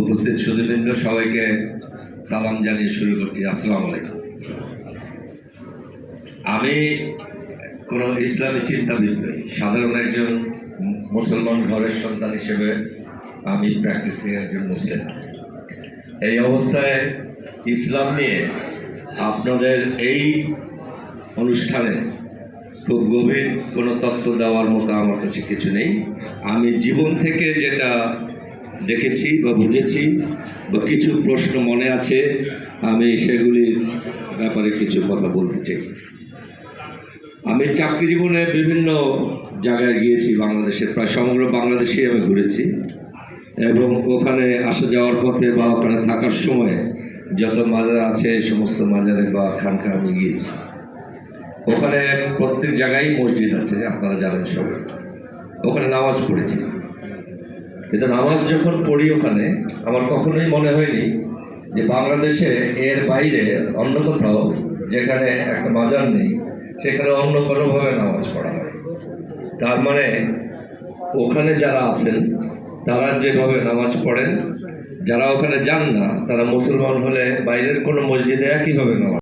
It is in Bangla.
উপস্থিত সুদীবৃন্দ সবাইকে সালাম জানিয়ে শুরু করছি। আসসালামু আলাইকুম। আমি কোনো ইসলামী চিন্তাবিদ নই। সাধারণ একজন মুসলমান ঘরের সন্তান হিসেবে আমি প্র্যাকটিসিং একজন মুসলিম। এই অবস্থায় ইসলাম নিয়ে আপনাদের এই অনুষ্ঠানে খুব গভীর কোনো তত্ত্ব দেওয়ার মতো আমার কাছে কিছু নেই। আমি জীবন থেকে যেটা দেখেছি বা বুঝেছি বা কিছু প্রশ্ন মনে আছে, আমি সেগুলির ব্যাপারে কিছু কথা বলতে চাই। আমি চাকরি জীবনে বিভিন্ন জায়গায় গিয়েছি বাংলাদেশে, প্রায় সমগ্র বাংলাদেশে আমি ঘুরেছি এবং ওখানে আসা যাওয়ার পথে বা ওখানে থাকার সময় যত মাজার আছে, সমস্ত মাজারে বা খানকা আমি গিয়েছি। ওখানে প্রত্যেক জায়গায় মসজিদ আছে, আপনারা জানেন সবাই ওখানে নামাজ পড়েছি। কিন্তু নামাজ যখন পড়ি ওখানে, আমার কখনোই মনে হয়নি যে বাংলাদেশে এর বাইরে অন্য কোথাও যেখানে একটা মাজার নেই, সেখানে অন্য কোনোভাবে নামাজ পড়া হয়। তার মানে ওখানে যারা আছেন, তারা যেভাবে নামাজ পড়েন, যারা ওখানে যান না, তারা মুসলমান হলে বাইরের কোনো মসজিদে একইভাবে নামাজ